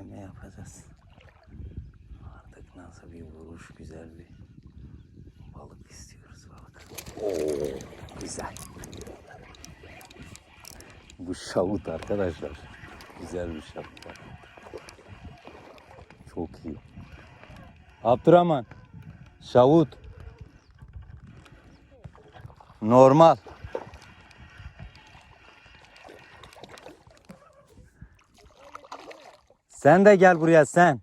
deneme yapacağız. Artık nasıl bir vuruş, güzel bir balık istiyoruz balık. Oo, güzel. Bu şavut arkadaşlar. Güzel bir şavut. Çok iyi. Abdurrahman. Şavut. Normal. Sen de gel buraya sen.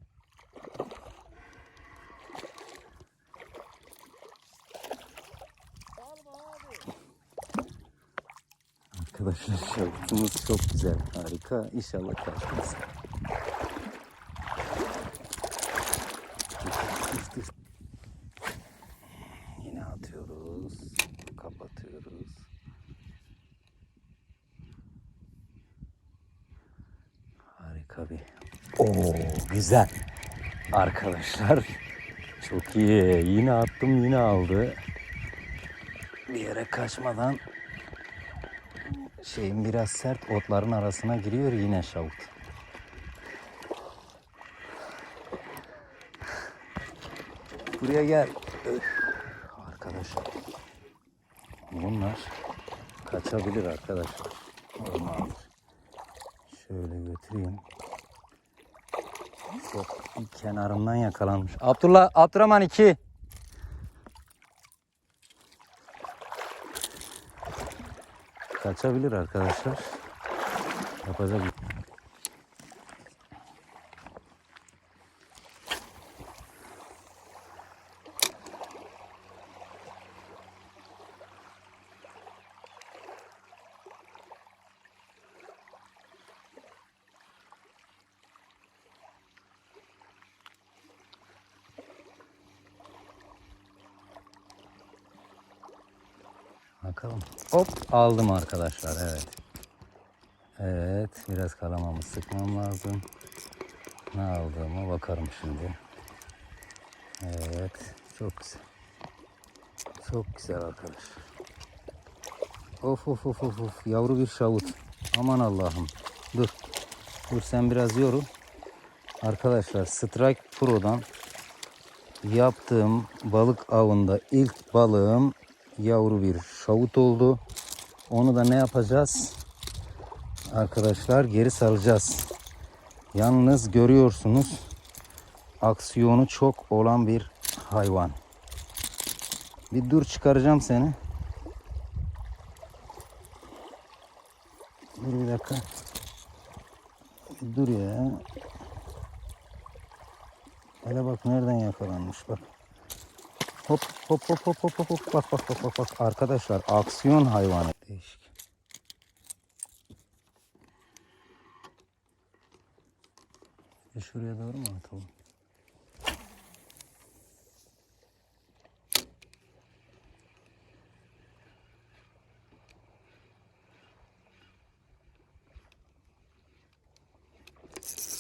Arkadaşlar şavutumuz çok güzel. Harika. İnşallah dur. Yine atıyoruz. Kapatıyoruz. Harika bir. Oo güzel. Arkadaşlar çok iyi. Yine attım yine aldı. Bir yere kaçmadan şeyin biraz sert otların arasına giriyor yine şavut. Buraya gel. Arkadaşlar. Bunlar kaçabilir arkadaşlar. Normaldir. Şöyle götüreyim. Çok bir kenarından yakalanmış. Abdullah, Abdurrahman 2. Kaçabilir arkadaşlar. Yapacak bir Bakalım. Hop aldım arkadaşlar. Evet. Evet. Biraz kalamamı sıkmam lazım. Ne aldığıma bakarım şimdi. Evet. Çok güzel. Çok güzel arkadaşlar. Of of of of of. Yavru bir şavut. Aman Allah'ım. Dur. Dur sen biraz yorul. Arkadaşlar Strike Pro'dan yaptığım balık avında ilk balığım yavru bir şavut oldu. Onu da ne yapacağız? Arkadaşlar geri salacağız. Yalnız görüyorsunuz aksiyonu çok olan bir hayvan. Bir dur çıkaracağım seni. Dur bir dakika. Dur ya. Hele bak nereden yakalanmış bak. Hop hop hop hop hop hop hop bak bak bak bak bak arkadaşlar aksiyon hayvanı. Değişik. Bir şuraya doğru mu atalım?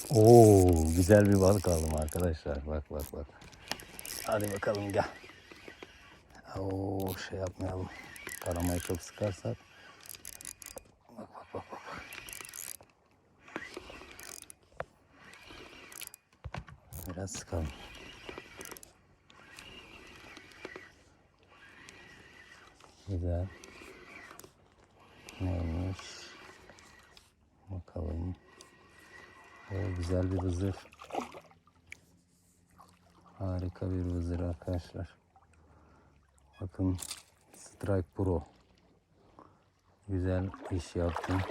Oo güzel bir balık aldım arkadaşlar. Bak bak bak. Hadi bakalım gel. Oo şey yapmayalım. Karamayı çok sıkarsak. Bak bak bak bak. Biraz sıkalım. Güzel. Neymiş? Bakalım. Oo, güzel bir vızır. Harika bir vızır arkadaşlar. Bakın Strike Pro. Güzel iş yaptım.